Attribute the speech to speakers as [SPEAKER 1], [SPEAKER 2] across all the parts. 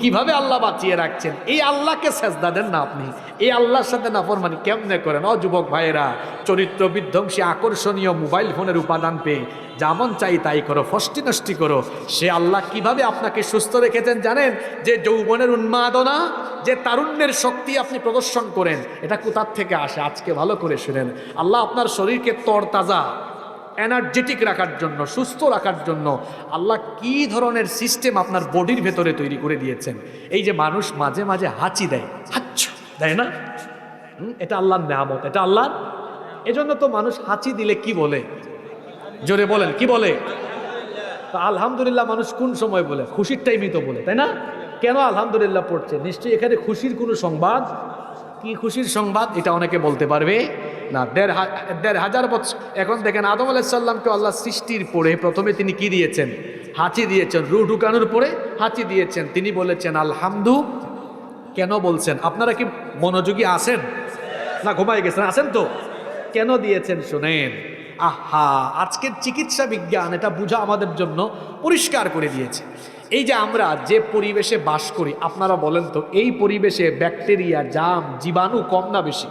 [SPEAKER 1] কীভাবে আল্লাহ বাঁচিয়ে রাখছেন? এই আল্লাহকে সেজদা দেন না আপনি। এই আল্লাহর সাথে নাফরমানি কেমনে করেন? অ যুবক ভাইয়েরা, চরিত্র বিধ্বংসী, আকর্ষণীয় মোবাইল ফোনের উপাদান পেয়ে যেমন চাই তাই করো, ফষ্টি নষ্টি করো। সে আল্লাহ কীভাবে আপনাকে সুস্থ রেখেছেন জানেন? যে যৌবনের উন্মাদনা, যে তারুণ্যের শক্তি আপনি প্রদর্শন করেন, এটা কোথার থেকে আসে? আজকে ভালো করে শুনেন। আল্লাহ আপনার শরীরকে তরতাজা এনার্জেটিক রাখার জন্য, সুস্থ রাখার জন্য আল্লাহ কি ধরনের সিস্টেম আপনার বডির ভেতরে তৈরি করে দিয়েছেন? এই যে মানুষ মাঝে মাঝে হাঁচি দেয়। হাচ্ছা, দেয় না? এটা আল্লাহর নামত এটা আল্লাহ এজন্য তো মানুষ হাঁচি দিলে কি বলে? জোরে বলেন, কি বলে? তা আলহামদুলিল্লাহ মানুষ কোন সময় বলে? খুশির টাইমই তো বলে, তাই না? কেন আলহামদুলিল্লাহ পড়ছে? নিশ্চয়ই এখানে খুশির কোনো সংবাদ? কি খুশির সংবাদ? এটা অনেকে বলতে পারবে। না, দেড় দেড় হাজার বছর এখন দেখেন আদম আলাইসাল্লামকে আল্লাহ সৃষ্টির পরে প্রথমে তিনি কি দিয়েছেন? হাঁচি দিয়েছেন রু ঢুকানোর পরে হাঁচি দিয়েছেন। তিনি বলেছেন, আলহামদু কেন বলছেন? আপনারা কি মনোযোগী আছেন? না ঘুমাই গেছেন, আছেন তো? কেন দিয়েছেন? শোনেন। আহা, আজকের চিকিৎসা বিজ্ঞান এটা বোঝা আমাদের জন্য পরিষ্কার করে দিয়েছে। এই যে আমরা যে পরিবেশে বাস করি, আপনারা বলেন তো, এই পরিবেশে ব্যাকটেরিয়া, জাম, জীবাণু কম না বেশি?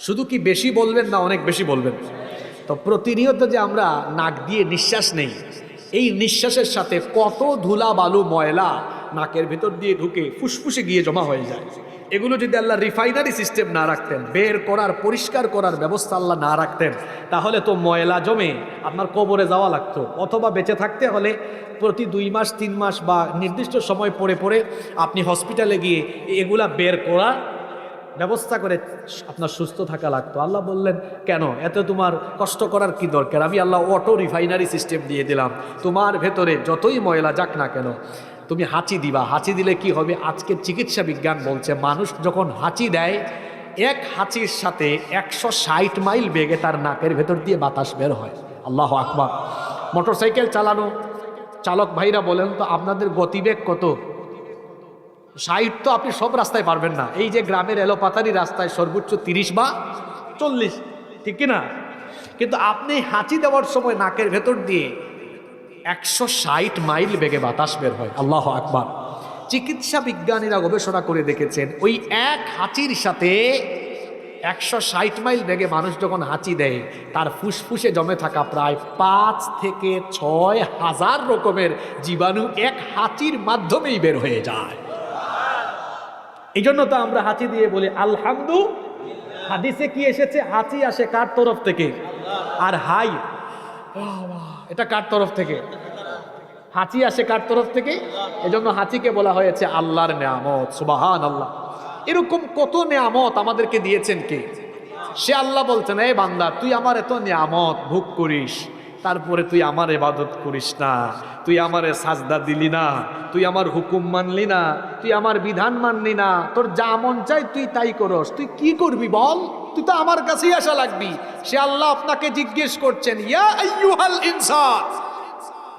[SPEAKER 1] শুধু কি বেশি বলবেন না অনেক বেশি বলবেন? তো প্রতিনিয়ত যে আমরা নাক দিয়ে নিঃশ্বাস নেই, এই নিঃশ্বাসের সাথে কত ধুলা বালু ময়লা নাকের ভেতর দিয়ে ঢুকে ফুসফুসে গিয়ে জমা হয়ে যায়। এগুলো যদি আল্লাহ রিফাইনারি সিস্টেম না রাখতেন, বের করার, পরিষ্কার করার ব্যবস্থা আল্লাহ না রাখতেন, তাহলে তো ময়লা জমে আপনার কবরে যাওয়া লাগতো। অথবা বেঁচে থাকতে হলে প্রতি দুই মাস, তিন মাস বা নির্দিষ্ট সময় পরে পরে আপনি হসপিটালে গিয়ে এগুলা বের করা ব্যবস্থা করে আপনার সুস্থ থাকা লাগতো। আল্লাহ বললেন, কেন? এত তোমার কষ্ট করার কি দরকার? আমি আল্লাহ অটো রিফাইনারি সিস্টেম দিয়ে দিলাম। তোমার ভেতরে যতই ময়লা যাক না কেন, তুমি হাঁচি দিবা। হাঁচি দিলে কি হবে? আজকের চিকিৎসা বিজ্ঞান বলছে, মানুষ যখন হাঁচি দেয়, এক হাঁচির সাথে একশো ষাট মাইল বেগে তার নাকের ভেতর দিয়ে বাতাস বের হয়। আল্লাহ আকবার। মোটরসাইকেল চালানো, চালক ভাইরা বলেন তো, আপনাদের গতিবেগ কত? ষাট তো আপনি সব রাস্তায় পারবেন না। এই যে গ্রামের এলোপাতারি রাস্তায় সর্বোচ্চ তিরিশ বা চল্লিশ, ঠিক কি না কিন্তু আপনি হাঁচি দেওয়ার সময় নাকের ভেতর দিয়ে একশো ষাট মাইল বেগে বাতাস বের হয়। আল্লাহ আকবার। চিকিৎসা বিজ্ঞানীরা গবেষণা করে দেখেছেন, ওই এক হাঁচির সাথে একশো ষাট মাইল বেগে মানুষ যখন হাঁচি দেয়, তার ফুসফুসে জমে থাকা প্রায় পাঁচ থেকে ছয় হাজার রকমের জীবাণু এক হাঁচির মাধ্যমেই বের হয়ে যায়। এই জন্য তো আমরা হাঁচি দিয়ে বলি, আলহামদু হাদিসে কি এসেছে? হাঁচি আসে কার তরফ থেকে? আর হাই এটা কার তরফ থেকে? হাঁচি আসে কার তরফ থেকে? এজন্য হাঁচিকে বলা হয়েছে আল্লাহর নেয়ামত সুবাহান আল্লাহ এরকম কত নেয়ামত আমাদেরকে দিয়েছেন কে? সে আল্লাহ বলছেন এই বান্দা, তুই আমার এত নিয়ামত ভোগ করিস। তারপরে তুই আমার এবাদত করিস না, তুই আমারে সাজদা দিলি না, তুই আমার হুকুম মানলি না, তুই আমার বিধান মানলি না, তোর যা মন চাই তুই তাই করস। তুই কি করবি বল? তুই তো আমার কাছেই আসা লাগবি। সে আল্লাহ আপনাকে জিজ্ঞেস করছেন, ইয়া ইনসান।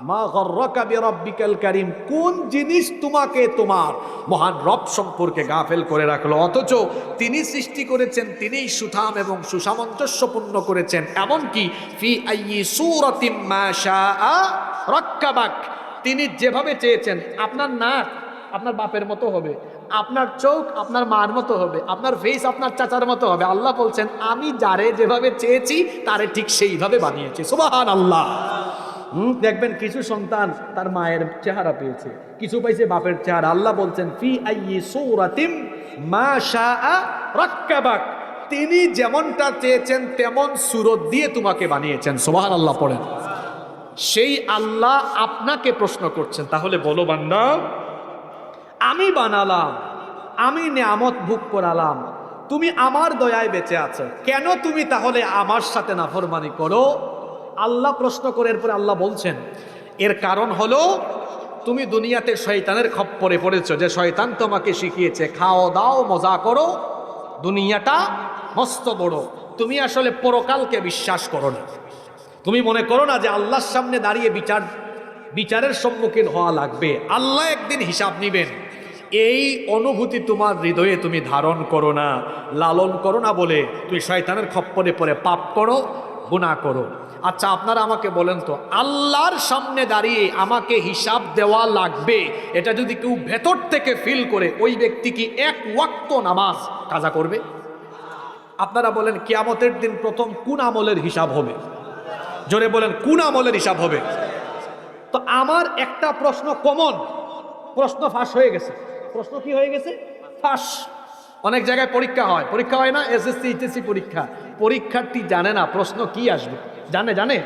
[SPEAKER 1] মা গর্রকা বিরাব্বিকাল কারীম, কোন জিনিস তোমাকে তোমার মহান রব সম্পর্কে গাফেল করে রাখল? অথচ তিনি সৃষ্টি করেছেন, তিনিই সুঠাম এবং সুসামঞ্জস্যপূর্ণ করেছেন। এমনকি ফি আইয়ি সূরাতিম মা শাআ তিনি যেভাবে চেয়েছেন, আপনার নাক আপনার বাপের মতো হবে, আপনার চোখ আপনার মার মতো হবে, আপনার ফেস আপনার চাচার মতো হবে। আল্লাহ বলছেন, আমি যারে যেভাবে চেয়েছি, তারে ঠিক সেইভাবে বানিয়েছি। সুবহান আল্লাহ দেখবেন কিছু সন্তান তার মায়ের চেহারা পেয়েছে, কিছু পাইছে বাপের চেহারা। আল্লাহ বলছেন, ফি আইয়ি সূরাতিম মা রাক্কাবাক। তিনি যেমনটা চেয়েছেন, তেমন সুরত দিয়ে তোমাকে বানিয়েছেন। সোহান আল্লাহ পড়েন। সেই আল্লাহ আপনাকে প্রশ্ন করছেন, তাহলে বলো বান্দা, আমি বানালাম, আমি নিয়ামত ভোগ করালাম, তুমি আমার দয়ায় বেঁচে আছো, কেন তুমি তাহলে আমার সাথে নাফরমানি করো? আল্লাহ প্রশ্ন করে, এরপরে আল্লাহ বলছেন, এর কারণ হলো, তুমি দুনিয়াতে শয়তানের খপ্পরে পড়েছো, যে শয়তান তোমাকে শিখিয়েছে, খাও, দাও, মজা করো, দুনিয়াটা মস্ত বড়। তুমি আসলে পরকালকে বিশ্বাস করো না। তুমি মনে করো না যে আল্লাহর সামনে দাঁড়িয়ে বিচার, বিচারের সম্মুখীন হওয়া লাগবে। আল্লাহ একদিন হিসাব নিবেন, এই অনুভূতি তোমার হৃদয়ে তুমি ধারণ করো না, লালন করো না বলে তুমি শয়তানের খপ্পরে পরে পাপ করো গুণা করো। আচ্ছা আপনারা আমাকে বলেন তো, আল্লাহর সামনে দাঁড়িয়ে আমাকে হিসাব দেওয়া লাগবে? এটা যদি কেউ ভেতর থেকে ফিল করে, ওই ব্যক্তি কি এক ওয়াক্ত নামাজ কাজা করবে? আপনারা বলেন, কিয়ামতের দিন প্রথম কোন আমলের হিসাব হবে? জোরে বলেন, কোন আমলের হিসাব হবে? তো আমার একটা প্রশ্ন কমন প্রশ্ন ফাঁস হয়ে গেছে। প্রশ্ন কি হয়ে গেছে? ফাঁস। অনেক জায়গায় পরীক্ষা হয়। পরীক্ষা হয় না? এসএসসি এইচএসসি পরীক্ষা। পরীক্ষার্থী জানে না প্রশ্ন কি আসবে। জানে জানে?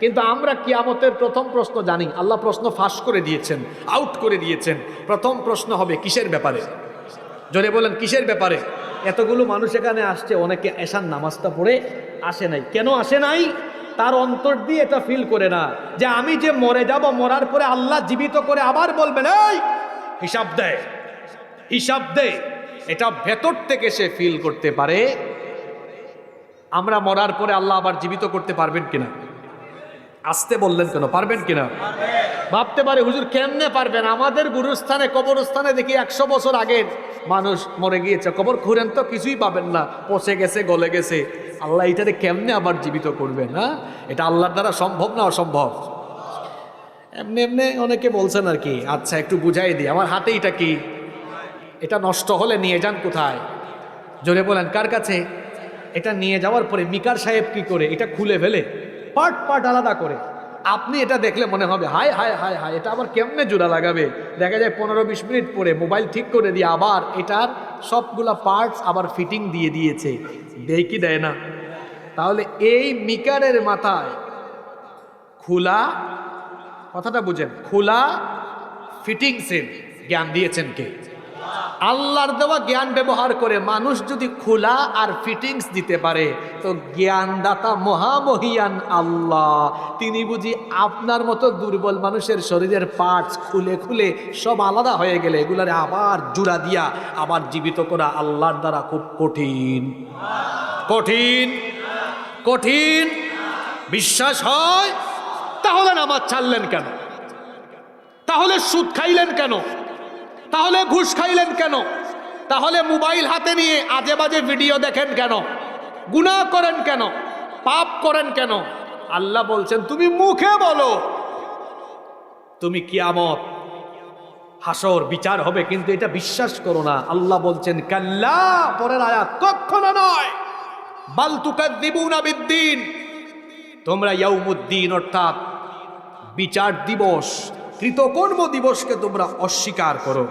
[SPEAKER 1] কিন্তু আমরা কিয়ামতের প্রথম প্রশ্ন জানি। আল্লাহ প্রশ্ন ফাঁস করে দিয়েছেন আউট করে দিয়েছেন। প্রথম প্রশ্ন হবে কিসের ব্যাপারে? জোরে বলেন, কিসের ব্যাপারে? এতগুলো মানুষ এখানে আসছে, অনেকে এসান নামাজটা পড়ে আসে নাই। কেন আসে নাই? তার অন্তর দিয়ে এটা ফিল করে না। যে আমি যে মরে যাব, মরার পরে আল্লাহ জীবিত করে আবার বলবেন, এই, হিসাব দেয় হিসাব দেয় এটা ভেতর থেকে সে ফিল করতে পারে। আমরা মরার পরে আল্লাহ আবার জীবিত করতে পারবেন কিনা? আসতে বললেন কেন? পারবেন কিনা? ভাবতে পারে, হুজুর কেমনে পারবেন? আমাদের গুরুস্থানে, কবরস্থানে দেখি একশো বছর আগের মানুষ মরে গিয়েছে। কবর খুঁড়েন তো কিছুই পাবেন না। পচে গেছে, গলে গেছে। আল্লাহ এটারে কেমনে আবার জীবিত করবেন হ্যাঁ? এটা আল্লাহর দ্বারা সম্ভব না অসম্ভব? এমনি এমনি অনেকে বলছেন আর কি আচ্ছা একটু বুঝাই দিই। আমার হাতে এটা কি? এটা নষ্ট হলে নিয়ে যান কোথায়? জোরে বলেন, কার কাছে? এটা নিয়ে যাওয়ার পরে মিকার সাহেব কি করে? এটা খুলে ফেলে পার্ট পার্ট আলাদা করে। আপনি এটা দেখলে মনে হবে, হায় হায় হায় হায়, এটা আবার কেমনে জোড়া লাগাবে? দেখা যায় পনেরো বিশ মিনিট পরে মোবাইল ঠিক করে দিয়ে আবার এটার সবগুলা পার্টস আবার ফিটিং দিয়ে দিয়েছে। দেয় কি দেয় না? তাহলে এই মিকারের মাথায় খোলা, কথাটা বুঝেন, খোলা ফিটিংসের জ্ঞান দিয়েছেন কে? আল্লাহর দেওয়া জ্ঞান ব্যবহার করে মানুষ যদি খোলা আর ফিটিংস দিতে পারে, তো জ্ঞানদাতা মহামহিয়ান আল্লাহ। তিনি বুঝি আপনার মতো দুর্বল মানুষের শরীরের পার্টস খুলে খুলে সব আলাদা হয়ে গেলে এগুলারে আবার জুড়া দিয়া আবার জীবিত করা আল্লাহর দ্বারা খুব কঠিন। কঠিন? কঠিন? বিশ্বাস হয়? তাহলে নামাজ ছাড়লেন কেন? তাহলে সুদ খাইলেন কেন? তাহলে ঘুষ খাইলেন কেন? তাহলে মোবাইল হাতে নিয়ে আজে বাজে ভিডিও দেখেন কেন? গুনাহ করেন কেন? পাপ করেন কেন? আল্লাহ বলছেন, তুমি মুখে বলো। তুমি কিয়ামত হাসর, বিচার হবে, কিন্তু এটা বিশ্বাস করো না। আল্লাহ বলছেন, কাল্লা, পরের আয়াত কখনো নয়। বাল তুকাদ্দিবুনা বিদ্দিন। তোমরা ইয়াউমুদ্দিন অর্থাৎ বিচার দিবস কৃতকর্ম দিবসকে তোমরা অস্বীকার করো।